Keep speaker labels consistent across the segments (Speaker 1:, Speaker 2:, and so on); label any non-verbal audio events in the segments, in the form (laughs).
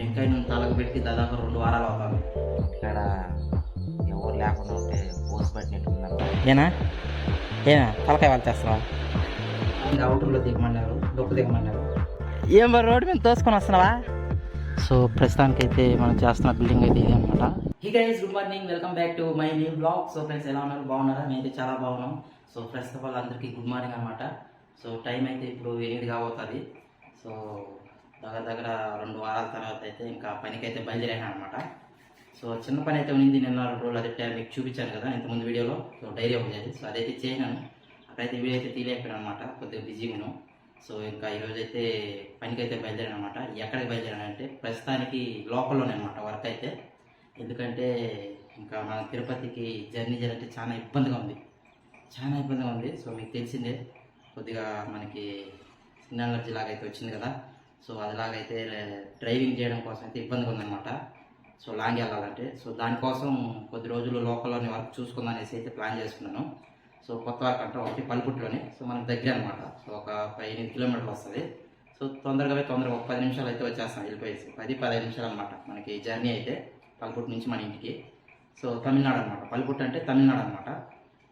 Speaker 1: టెంకాయ నూనె తలకు పెట్టి దాదాపు రెండు వారాలు అవుతాను
Speaker 2: ఇక్కడ ఎవరు లేకుండా ఉంటే పోసి పట్టినట్టుందంట ఏనా? ఏనా? తలకాయ వాళ్ళు చేస్తావా
Speaker 1: ఇంకా అవుటర్లో దిగమన్నారు డొక్కు దిగమన్నారు.
Speaker 2: ఏం మరి రోడ్డు మీద తోసుకొని వస్తున్నావా?
Speaker 1: సో ప్రస్తుతానికి అయితే మనం చేస్తున్న బిల్డింగ్ అయితే ఇది అనమాట hey guys good morning welcome back to my new vlog so friends ఎలా ఉన్నారు? బాగున్నారా? నేనైతే చాలా బాగున్నాం. సో ఫస్ట్ ఆఫ్ ఆల్ అందరికీ గుడ్ మార్నింగ్ అనమాట సో టైం అయితే ఇప్పుడు ఎనిమిది కాబోతుంది. సో దగ్గర దగ్గర రెండు వారాల తర్వాత అయితే ఇంకా పనికి అయితే బయలుదేరాను అనమాట సో చిన్న పని అయితే ఉంది. నిన్న రెండు రోజులు అదే టైం మీకు చూపించాను కదా ఇంతకుముందు వీడియోలో. సో డైరీ ఒకటి సో అదైతే చేయనాను అక్కడైతే వీడియో అయితే తీయలేకపోయాను అనమాట కొద్దిగా బిజీగా సో ఇంకా ఈరోజు అయితే పనికి అయితే బయలుదేరాను అనమాట ఎక్కడికి బయలుదేరాను అంటే ప్రస్తుతానికి లోకల్లోనే అనమాట వర్క్ అయితే. ఎందుకంటే ఇంకా మన తిరుపతికి జర్నీ చేయాలంటే చాలా ఇబ్బందిగా ఉంది. చాలా ఇబ్బందిగా ఉంది. సో మీకు తెలిసిందే. కొద్దిగా మనకి సిగ్నల్ ఎనర్జీ లాగా అయితే వచ్చింది కదా. సో అదిలాగైతే డ్రైవింగ్ చేయడం కోసం అయితే ఇబ్బందిగా ఉందన్నమాట సో లాంగ్ వెళ్ళాలంటే. సో దానికోసం కొద్ది రోజులు లోకల్లోని వర్క్ చూసుకుందాం అనేసి అయితే ప్లాన్ చేసుకున్నాను. సో కొత్త వర్క్ అంటే ఒకటి పల్పుట్లోనే. సో మనకు దగ్గర అనమాట సో ఒక పదిహేను ఎనిమిది కిలోమీటర్లు వస్తుంది. సో తొందరగా తొందరగా ఒక పది నిమిషాలు అయితే వచ్చేస్తాం వెళ్ళిపోయేసి. పది పదిహేను నిమిషాలు అనమాట మనకి జర్నీ అయితే పల్పుట్ నుంచి మన ఇంటికి. సో తమిళనాడు అనమాట పల్పుట్ అంటే తమిళనాడు అనమాట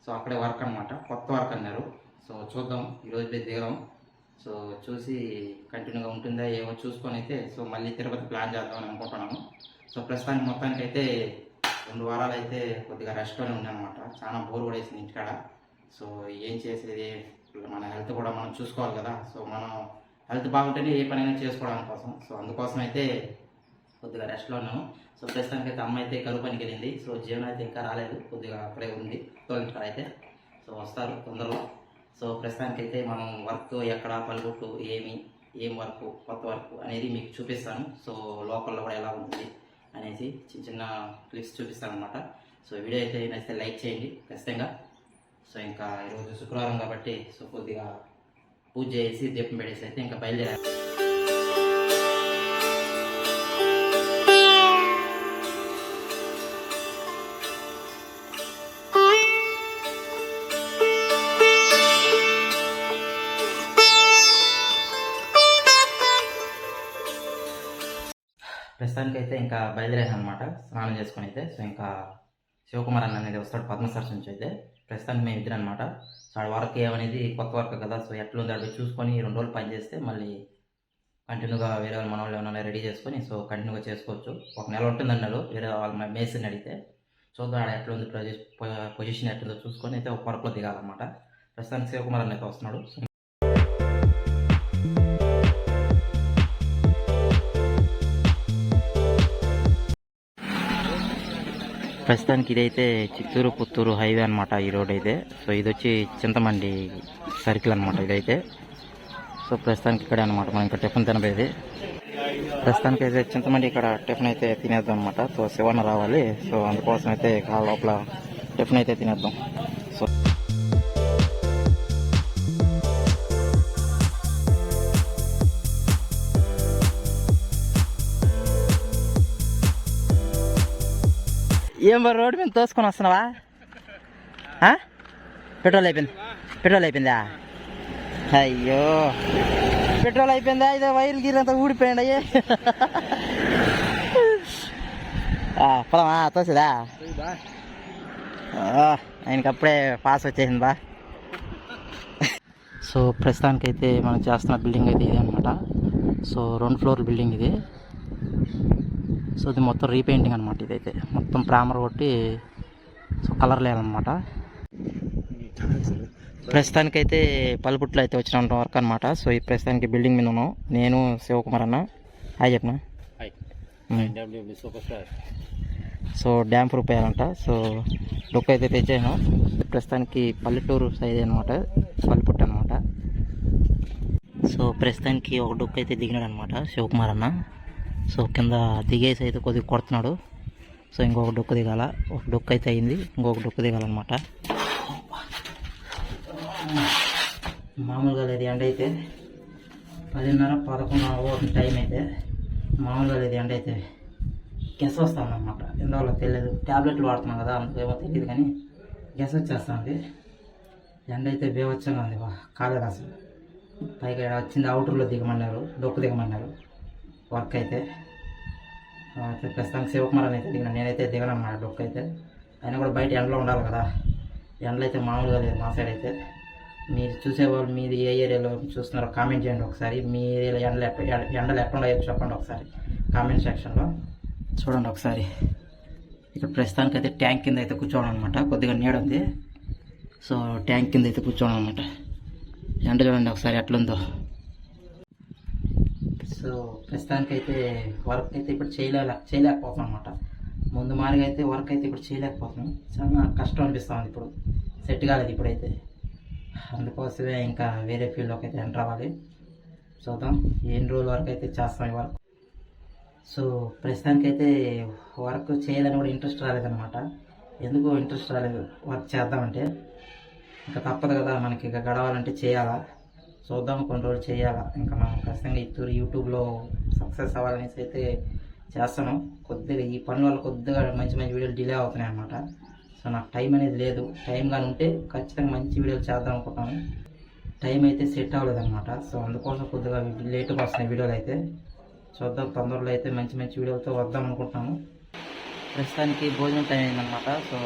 Speaker 1: సో అక్కడే వర్క్ అనమాట కొత్త వర్క్ అన్నారు. సో చూద్దాం. ఈరోజు దిగడం దిగదాం. సో చూసి కంటిన్యూగా ఉంటుందా ఏమో చూసుకొని అయితే సో మళ్ళీ తిరుపతి ప్లాన్ చేద్దామని అనుకుంటున్నాను సో ప్రస్తుతానికి మొత్తానికి అయితే రెండు వారాలు అయితే కొద్దిగా రెస్ట్లోనే ఉన్నానమాట. చాలా బోర్ కూడా వేసింది ఇంటికాడ. సో ఏం చేసేది? మన హెల్త్ కూడా మనం చూసుకోవాలి కదా. సో మనం హెల్త్ బాగుంటేనే ఏ పనైనా చేసుకోవడం కోసం. సో అందుకోసం అయితే కొద్దిగా రెస్ట్లో ఉన్నాము. సో ప్రస్తుతానికి అయితే అమ్మ అయితే కరువు పనికి వెళ్ళింది. సో జీవనం అయితే ఇంకా రాలేదు. కొద్దిగా అక్కడే ఉంది. తోలింటికాడ అయితే. సో వస్తారు తొందరలో. సో ప్రస్తుతానికి అయితే మనం వర్క్ ఎక్కడ పలుగుట్టు ఏమి ఏం వర్క్ కొత్త వర్క్ అనేది మీకు చూపిస్తాను. సో లోకల్లో కూడా ఎలా ఉంటుంది అనేసి చిన్న చిన్న క్లిప్స్ చూపిస్తాను అనమాట సో వీడియో అయితే నచ్చితే లైక్ చేయండి ఖచ్చితంగా. సో ఇంకా ఈరోజు శుక్రవారం కాబట్టి సో కొద్దిగా పూజ చేసి దీపం పెట్టేసి అయితే ఇంకా బయలుదేరాలి. ప్రస్తుతానికి అయితే ఇంకా బయలుదేరాను అనమాట స్నానం చేసుకుని అయితే సో ఇంకా శివకుమార్ అన్న అనేది వస్తాడు పద్మసరస్ నుంచి అయితే. ప్రస్తుతానికి మేము ఇద్దరు అనమాట సో వర్క్ ఏమనేది కొత్త వర్క్ కదా. సో ఎట్లుంది ఉంది అక్కడ చూసుకొని రెండు రోజులు పని చేస్తే మళ్ళీ కంటిన్యూగా వేరే వాళ్ళు మన వాళ్ళు ఏమైనా రెడీ చేసుకొని సో కంటిన్యూగా చేసుకోవచ్చు. ఒక నెల ఉంటుంది అన్నారు వేరే వాళ్ళ మేస్త్రిని అడిగితే. చూద్దాం ఆడ ఎట్లుంది ఉంది పొజిషన్ పొజిషన్ ఎట్లుందో చూసుకొని అయితే ఒక వర్క్లో దిగాలన్నమాట. ప్రస్తుతానికి శివకుమార్ అన్న అయితే వస్తున్నాడు ప్రస్తుతానికి ఇదైతే చిత్తూరు పుత్తూరు హైవే అనమాట ఈ రోడ్ అయితే సో ఇది వచ్చి చింతమండి సర్కిల్ అనమాట ఇదైతే. సో ప్రస్తుతానికి ఇక్కడే అనమాట మనం ఇక్కడ టిఫిన్ తినబోయేది. ప్రస్తుతానికి అయితే చింతమండి ఇక్కడ టిఫిన్ అయితే తినేద్దాం అనమాట సో శివన్న రావాలి. సో అందుకోసం అయితే కాళ్ళ లోపల టిఫిన్ అయితే తినేద్దాం. సో ఏం మరి రోడ్డు మీద తోసుకొని వస్తున్నావా? ఆ? పెట్రోల్ అయిపోయింది. పెట్రోల్ అయిపోయిందా? అయ్యో. పెట్రోల్ అయిపోయిందా? ఇదే వైర్లు గీరంతా ఊడిపోయింది అయ్యే. పొలమా తోసేదా? ఆ, ఆయనకి అప్పుడే పాస్ వచ్చేసింది బా. సో ప్రస్తుతానికైతే మనం చేస్తున్న బిల్డింగ్ అయితే ఇది అనమాట సో రెండు ఫ్లోర్ బిల్డింగ్ ఇది. సో ఇది మొత్తం రీపెయింటింగ్ అనమాట ఇదైతే. మొత్తం ప్రామర్ కొట్టి సో కలర్ లేదనమాట ప్రస్తుతానికైతే పలుపుట్లో అయితే వచ్చిన వర్క్ అనమాట సో ఈ ప్రస్తుతానికి బిల్డింగ్ మీద ఉన్నాం. నేను శివకుమార్ అన్న. హాయ్ చెప్పిన?
Speaker 2: Super star
Speaker 1: so damp proof వేయాలంట. So look అయితే తెచ్చాను ప్రస్తుతానికి పల్లెటూరు సైజ్ అనమాట పల్లెపుట్టు అనమాట సో ప్రస్తుతానికి ఒక డొక్కు అయితే దిగినాడు అనమాట శివకుమార్ అన్న. సో కింద దిగేసి అయితే కొద్దిగా కొడుతున్నాడు. సో ఇంకొక డొక్కు దిగాల. ఒక డొక్కు అయితే అయింది. ఇంకొక డొక్కు దిగాలన్నమాట. మామూలుగా లేదు ఎండ అయితే. పదిన్నర పదకొండు టైం అయితే. మామూలుగా లేదు ఎండ అయితే. గెస్ వస్తాను అనమాట ఎందువల్ల తెలియదు. ట్యాబ్లెట్లు వాడుతున్నాం కదా అందుకేమో తెలియదు కానీ గెస్ వచ్చేస్తుంది. ఎండ అయితే బేవచ్చంగా ఉంది. బా కాలేదు అసలు. పైగా వచ్చింది అవుటర్లో దిగమన్నారు డొక్కు దిగమన్నారు. వర్క్ అయితే. అయితే ప్రస్తుతానికి శివకుమార్ అయితే దిగిన నేనైతే దిగను అన్నమాట లుక్ అయితే. ఆయన కూడా బయట ఎండలో ఉండాలి కదా. ఎండలో అయితే మామూలుగా లేదు మా సైడ్ అయితే. మీరు చూసేవాళ్ళు మీది ఏ ఏరియాలో చూస్తున్నారో కామెంట్ చేయండి ఒకసారి. మీ ఏరియాలో ఎండలు ఎట్ట ఎండలు ఎట్లా ఉన్నాయో చెప్పండి ఒకసారి. కామెంట్ సెక్షన్లో చూడండి ఒకసారి. ఇక్కడ ప్రస్తుతానికి అయితే ట్యాంక్ కింద అయితే కూర్చోవడం అనమాట కొద్దిగా నీడ ఉంది. సో ట్యాంక్ కింద అయితే కూర్చోవడం అనమాట ఎండ చూడండి ఒకసారి ఎట్లుందో. సో ప్రస్తుతానికి అయితే వర్క్ అయితే ఇప్పుడు చేయలే చేయలేకపోతాం అనమాట ముందు మారిగా అయితే వర్క్ అయితే ఇప్పుడు చేయలేకపోతున్నాం. చాలా కష్టం అనిపిస్తుంది ఇప్పుడు. సెట్ కాలేదు ఇప్పుడైతే. అందుకోసమే ఇంకా వేరే ఫీల్డ్లోకి అయితే ఎంటర్ అవ్వాలి. చూద్దాం ఎన్ని రోజుల వరకు అయితే చేస్తాం ఈ వర్క్ సో ప్రస్తుతానికైతే వర్క్ చేయాలని కూడా ఇంట్రెస్ట్ రాలేదన్నమాట. ఎందుకు ఇంట్రెస్ట్ రాలేదు? వర్క్ చేద్దామంటే. ఇంకా తప్పదు కదా మనకి. ఇక గడవాలంటే చేయాలా? చూద్దాం కొన్ని రోజులు చేయాలా? ఇంకా మనం ఖచ్చితంగా ఇద్దరు యూట్యూబ్లో సక్సెస్ అవ్వాలనేసి అయితే చేస్తాను కొద్దిగా ఈ పని వల్ల కొద్దిగా మంచి మంచి వీడియోలు డిలే అవుతున్నాయి అన్నమాట. సో నాకు టైం అనేది లేదు. టైం కానీ ఉంటే ఖచ్చితంగా మంచి వీడియోలు చేద్దాం అనుకుంటాను టైం అయితే సెట్ అవ్వలేదు అనమాట సో అందుకోసం కొద్దిగా లేట్గా వస్తున్నాయి వీడియోలు అయితే. చూద్దాం తొందరలో అయితే మంచి మంచి వీడియోలతో వద్దాం అనుకుంటున్నాను. ప్రస్తుతానికి భోజనం టైం అయిందనమాట సో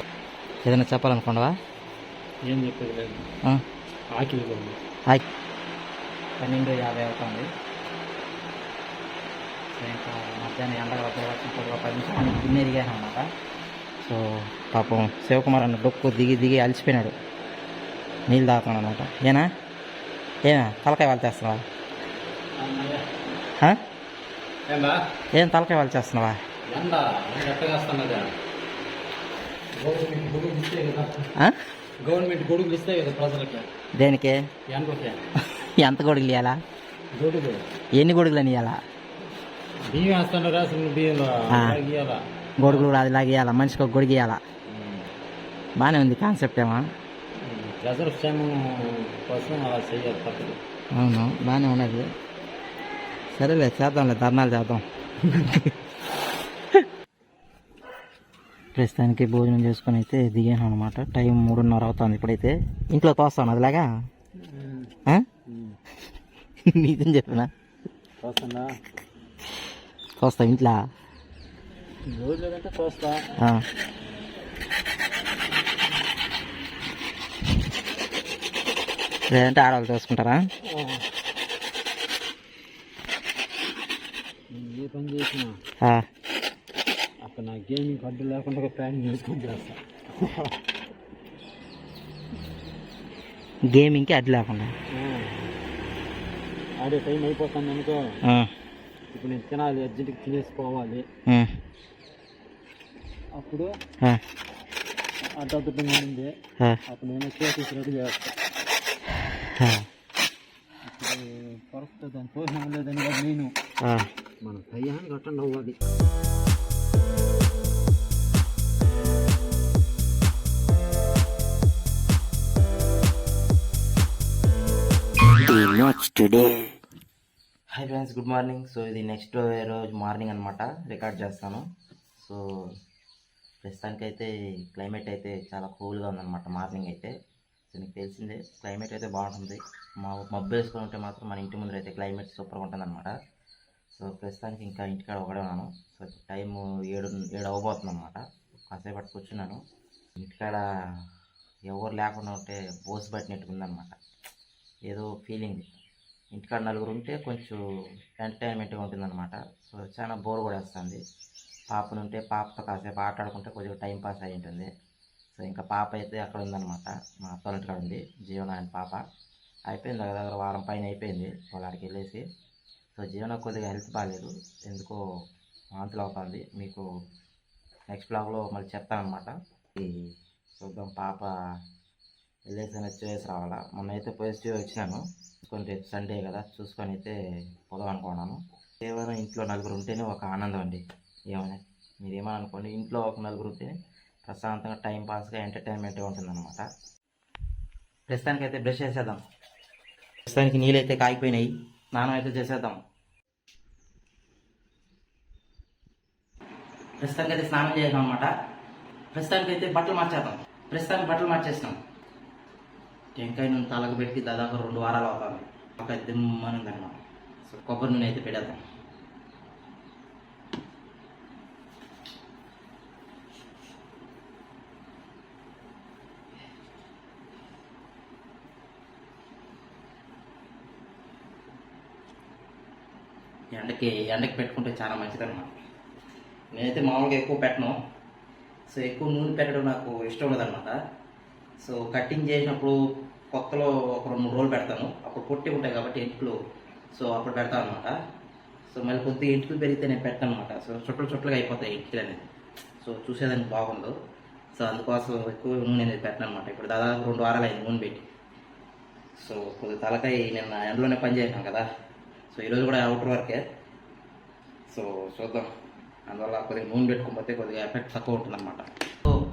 Speaker 1: ఏదైనా చెప్పాలనుకోండవా
Speaker 3: ఏం చెప్పేది లేదు ఆకలి
Speaker 1: హాయ్ పన్నెండు యాభై అవుతుంది. సో ఇంకా మధ్యాహ్నం ఎండ కొద్దిగా పది నిమిషాలు గిన్నె దిగాను అనమాట సో పాపం శివకుమార్ అన్న డొక్కు దిగి దిగి అలసిపోయినాడు. నీళ్ళు తాగుతాను అనమాట ఏనా? ఏనా? తలకాయ వాళ్ళు చేస్తున్నావా? ఏం తలకాయ వాళ్ళు చేస్తున్నావా?
Speaker 3: గవర్నమెంట్ గొడుగులు ఇస్తే కదా.
Speaker 1: ఆ?
Speaker 3: గవర్నమెంట్ గొడుగులు ఇస్తే కదా ప్రజలకి.
Speaker 1: దేనికి?
Speaker 3: ఎండకి
Speaker 1: ఎంత గొడుగులు ఇవ్వాలా ఎన్ని గొడుగులు ఇవ్వాలా గొడుగులు కూడా అది ఇవ్వాలా మనిషికి ఒక గొడుగు ఇవ్వాలా బాగానే ఉంది కాన్సెప్ట్ ఏమో. అవును బాగానే ఉన్నది. సరేలే చేద్దాంలే ధర్నాలు చేద్దాం. ప్రస్తుతానికి భోజనం చేసుకొని అయితే దిగాను అనమాట టైం మూడున్నర అవుతుంది ఇప్పుడైతే. ఇంట్లో తోస్తాను అదిలాగా? (laughs) నిజం చెప్పిన? తోస్తా ఇంట్లో.
Speaker 3: లేదంటే
Speaker 1: ఆడవాళ్ళు తోసుకుంటారా
Speaker 3: ఏ పని చేసినా. అక్కడ నా గేమింగ్ అడ్డు లేకుండా ప్లాన్ చేసుకొని చేస్తా.
Speaker 1: గేమింగ్కి అడ్డు లేకుండా.
Speaker 3: ఆడే టైం అయిపోతుంది అనుకో. ఇప్పుడు నేను తినాలి అర్జెంట్కి తినేసిపోవాలి
Speaker 1: ఉమ్.
Speaker 3: అప్పుడు
Speaker 1: ఆ.
Speaker 3: అడ్డద్దంగా ఉంది. అప్పుడు నేను చేసేసి రెడీ చేస్తా
Speaker 1: ఆ.
Speaker 3: ఇప్పుడు కరెక్ట్ దాని పోషణం లేదని నేను. మన టయానికి అటెండ్ అవ్వాలి
Speaker 2: hi friends good morning so ఇది నెక్స్ట్ రోజు మార్నింగ్ అనమాట రికార్డ్ చేస్తాను. సో ప్రస్తుతానికి అయితే క్లైమేట్ అయితే చాలా కూల్గా ఉందన్నమాట మార్నింగ్ అయితే. సో మీకు తెలిసిందే క్లైమేట్ అయితే బాగుంటుంది. మా మబ్బు వేసుకొని ఉంటే మాత్రం మన ఇంటి ముందర అయితే క్లైమేట్ సూపర్గా ఉంటుంది అనమాట సో ప్రస్తుతానికి ఇంకా ఇంటికాడ ఒకడే ఉన్నాను. సో టైం ఏడు ఏడు అవ్వబోతుంది అనమాట కాసేపు కూర్చున్నాను. ఇంటికాడ ఎవరు లేకుండా ఉంటే బోస్ పట్టినట్టుగా ఉందన్నమాట ఏదో ఫీలింగ్ ఇంటికాడ నలుగురు ఉంటే కొంచెం ఎంటర్టైన్మెంట్గా ఉంటుందన్నమాట. సో చాలా బోర్ కూడా వేస్తుంది. పాపను ఉంటే పాపతో కాసేపు ఆట ఆడుకుంటే కొద్దిగా టైం పాస్ అయి ఉంటుంది. సో ఇంకా పాప అయితే అక్కడ ఉందన్నమాట. మా అత్తలంటి కాడ ఉంది. జీవన ఆయన పాప. అయిపోయింది దగ్గర దగ్గర వారం పైన అయిపోయింది. వాళ్ళకి వెళ్ళేసి. సో జీవన కొద్దిగా హెల్త్ బాగాలేదు ఎందుకో వాంతులు అవుతుంది. మీకు నెక్స్ట్ బ్లాగ్లో మళ్ళీ చెప్తానమాట ఈ చూద్దాం పాప వెళ్ళేసి వచ్చేసి రావాలా? మొన్న అయితే పాజిటివ్ వచ్చినాను చూసుకొని రేపు సండే కదా చూసుకొని అయితే పోదాం అనుకున్నాను. కేవలం ఇంట్లో నలుగురు ఉంటేనే ఒక ఆనందం అండి. ఏమైనా? మీరు ఏమని అనుకోండి ఇంట్లో ఒక నలుగురు ఉంటేనే ప్రశాంతంగా టైం పాస్గా ఎంటర్టైన్మెంట్గా ఉంటుందన్నమాట.
Speaker 1: ప్రస్తుతానికి అయితే బ్రష్ చేసేద్దాం. ప్రస్తుతానికి నీళ్ళైతే కాగిపోయినాయి. స్నానం అయితే చేసేద్దాం. ప్రస్తుతానికి అయితే స్నానం చేద్దాం అనమాట ప్రస్తుతానికి అయితే బట్టలు మార్చేద్దాం. ప్రస్తుతానికి బట్టలు మార్చేసినాం. టెంకాయ నూనె తలకు పెట్టి దాదాపు రెండు వారాలు అవుతుంది. ఒక దిమ్మని ఉందన్నమాట సో కొబ్బరి నూనె అయితే పెడతాం ఎండకి ఎండకి పెట్టుకుంటే చాలా మంచిదన్నమాట. నేనైతే మామూలుగా ఎక్కువ పెట్టను. సో ఎక్కువ నూనె పెట్టడం నాకు ఇష్టం లేదనమాట సో కటింగ్ చేసినప్పుడు కొత్తలో ఒక రెండు మూడు రోజులు పెడతాను. అప్పుడు పొట్టి ఉంటాయి కాబట్టి ఇంట్లో. సో అప్పుడు పెడతాను అనమాట సో మళ్ళీ కొద్దిగా ఎంట్లు పెరిగితే నేను పెట్టాను అనమాట సో చుట్టలు చుట్టలుగా అయిపోతాయి ఎంట్లు అనేది సో చూసేదానికి బాగుండు. సో అందుకోసం ఎక్కువ నూనె అనేది పెట్టాను అనమాట ఇప్పుడు దాదాపు రెండు వారాలు అయింది నూనె పెట్టి. సో కొద్దిగా తలకాయ నిన్న ఎండలోనే పని కదా. సో ఈరోజు కూడా అవుటర్ వర్కే. సో చూద్దాం. అందువల్ల కొద్దిగా నూనె పెట్టుకోకపోతే కొద్దిగా ఎఫెక్ట్ తక్కువ ఉంటుంది అనమాట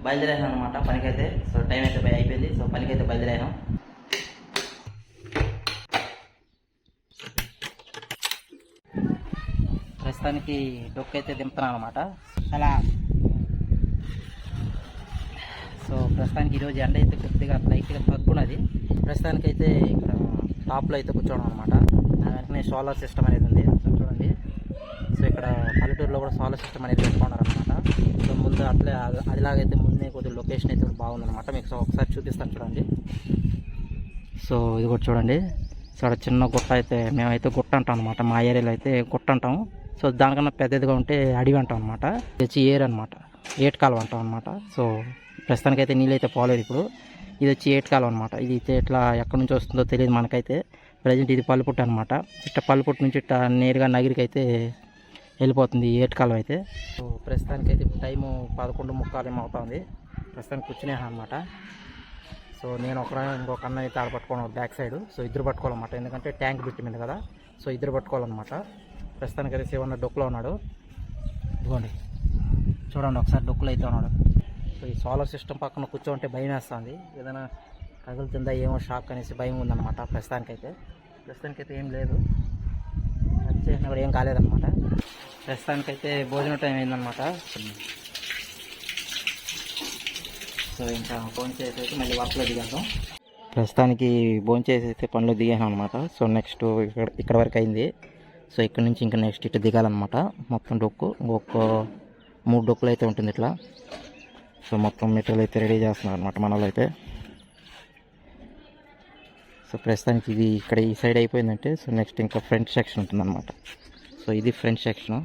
Speaker 1: బయలుదేరాను అనమాట పనికైతే. సో టైం అయితే అయిపోయింది. సో పనికైతే బయలుదేరాను ప్రస్తుతానికి డొక్కు అయితే దింపుతున్నాను అనమాట అలా. సో ప్రస్తుతానికి ఈరోజు ఎండ అయితే కొద్దిగా లైట్గా తగ్గున్నది ప్రస్తుతానికి అయితే ఇక్కడ టాప్లో అయితే కూర్చోవడం అనమాట వెంటనే సోలార్ సిస్టమ్ అనేది ఉంది. ఇక్కడ పల్లెటూరులో కూడా సోలార్ సిస్టమ్ అనేది పెట్టుకున్నారు అనమాట సో ముందు అట్లే అదిలాగైతే ముందే కొద్దిగా లొకేషన్ అయితే బాగుందనమాట మీకు ఒకసారి చూపిస్తాను చూడండి. సో ఇది కూడా చూడండి. సో అక్కడ చిన్న గుట్ట అయితే మేమైతే గుట్ట అంటాం అనమాట మా ఏరియాలో అయితే గుట్ట అంటాం. సో దానికన్నా పెద్దదిగా ఉంటే అడవి అంటాం అనమాట ఇది వచ్చి ఏర్ అనమాట ఏటకాలం అంటాం అనమాట సో ప్రస్తుతానికైతే నీళ్ళైతే నీళ్ళు అయితే పోలేదు ఇప్పుడు. ఇది వచ్చి ఏటకాలం అనమాట ఇది అయితే ఎట్లా ఎక్కడి నుంచి వస్తుందో తెలియదు మనకైతే. ప్రజెంట్ ఇది పల్లిపుట్టు అనమాట ఇట్ట పల్లిపుట్టు నుంచి ఇట్ట నేరుగా నగిరికి అయితే వెళ్ళిపోతుంది ఏటకాలం అయితే. సో ప్రస్తుతానికి అయితే టైము పదకొండు ముక్కాలు ఏమో ప్రస్తుతానికి కూర్చునే అనమాట సో నేను ఒక ఇంకొక అన్న అయితే ఆడ పట్టుకోవడం బ్యాక్ సైడ్. సో ఇద్దరు పట్టుకోవాలన్నమాట. ఎందుకంటే ట్యాంక్ పెట్టింది కదా. సో ఇద్దరు పట్టుకోవాలన్నమాట. ప్రస్తుతానికి అయితే శివన్న డొక్కులో ఉన్నాడు. ఇదిగోండి. చూడండి ఒకసారి డొక్కులు అయితే ఉన్నాడు. సో ఈ సోలార్ సిస్టమ్ పక్కన కూర్చోంటే భయం వేస్తుంది. ఏదైనా కదులుతుందా ఏమో షాక్ అనేసి భయం ఉందన్నమాట ప్రస్తుతానికైతే. ప్రస్తుతానికైతే ఏం లేదు. చేసినా కూడా ఏం కాలేదన్నమాట. ప్రస్తుతానికైతే భోజనం టైం అయిందనమాట సో ఇంకా ఫోన్ చేసి అయితే మళ్ళీ వర్క్లో దిగేద్దాం. ప్రస్తుతానికి భోజనం చేసి అయితే పనిలో దిగాను అనమాట సో నెక్స్ట్ ఇక్కడ ఇక్కడ వరకు అయింది. సో ఇక్కడ నుంచి ఇంకా నెక్స్ట్ ఇటు దిగాలన్నమాట. మొత్తం డొక్కు ఒక్క మూడు డొక్కులు అయితే ఉంటుంది ఇట్లా. సో మొత్తం మెటీరియల్ అయితే రెడీ చేస్తున్నారు అనమాట మనలో అయితే సో ప్రస్తుతానికి ఇది ఇక్కడ ఈ సైడ్ అయిపోయిందంటే సో నెక్స్ట్ ఇంకా ఫ్రంట్ సెక్షన్ ఉంటుందన్నమాట. సో ఇది ఫ్రంట్ సెక్షన్.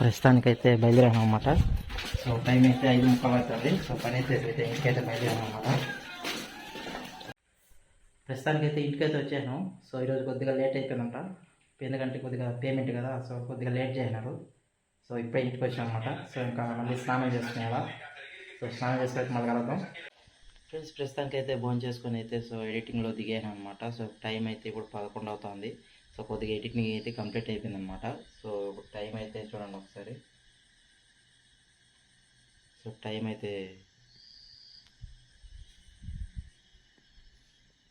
Speaker 1: ప్రస్తుతానికి అయితే బయలుదేరాను అనమాట సో టైం అయితే ఐదు ముక్కలు అవుతుంది. సో పని అయితే అయితే ఇంటికైతే బయలుదేరాను అనమాట ప్రస్తుతానికి అయితే ఇంటికైతే వచ్చాను. సో ఈరోజు కొద్దిగా లేట్ అయిపోయిందంట. ఎందుకంటే కొద్దిగా పేమెంట్ కదా సో కొద్దిగా లేట్ చేయనారు సో ఇప్పుడే ఇంటికి వచ్చాను అనమాట సో ఇంకా మళ్ళీ స్నానం చేసుకునేలా. సో స్నానం చేసుకొని మళ్ళీ కలుద్దాం. ఫ్రెండ్స్ ప్రస్తుతానికి అయితే భోజనం చేసుకొని అయితే సో ఎడిటింగ్లో దిగాను అనమాట సో టైం అయితే ఇప్పుడు పదకొండు అవుతుంది. సో కొద్దిగా ఎడిటింగ్ అయితే కంప్లీట్ అయిపోయింది అనమాట సో టైం అయితే చూడండి ఒకసారి. సో టైం అయితే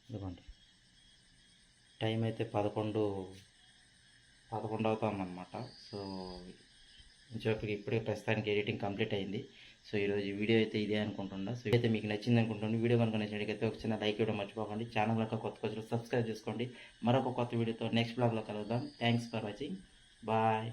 Speaker 1: ఇదిగోండి. టైం అయితే పదకొండు పదకొండు అవుతుంది అనమాట సో ఇంకొకటి ఇప్పుడే ప్రస్తుతానికి ఎడిటింగ్ కంప్లీట్ అయింది. సో ఈరోజు వీడియో అయితే ఇదే అనుకుంటున్నా. సో అయితే మీకు నచ్చింది అనుకుంటున్నాను వీడియో కనుక నచ్చినట్లయితే ఒక చిన్న లైక్ ఇవ్వడం మర్చిపోకండి. ఛానల్ యొక్క కొత్త కొత్త సబ్స్క్రైబ్ చేసుకోండి. మరొక కొత్త వీడియోతో నెక్స్ట్ బ్లాగ్లో కలుద్దాం. Thanks for watching bye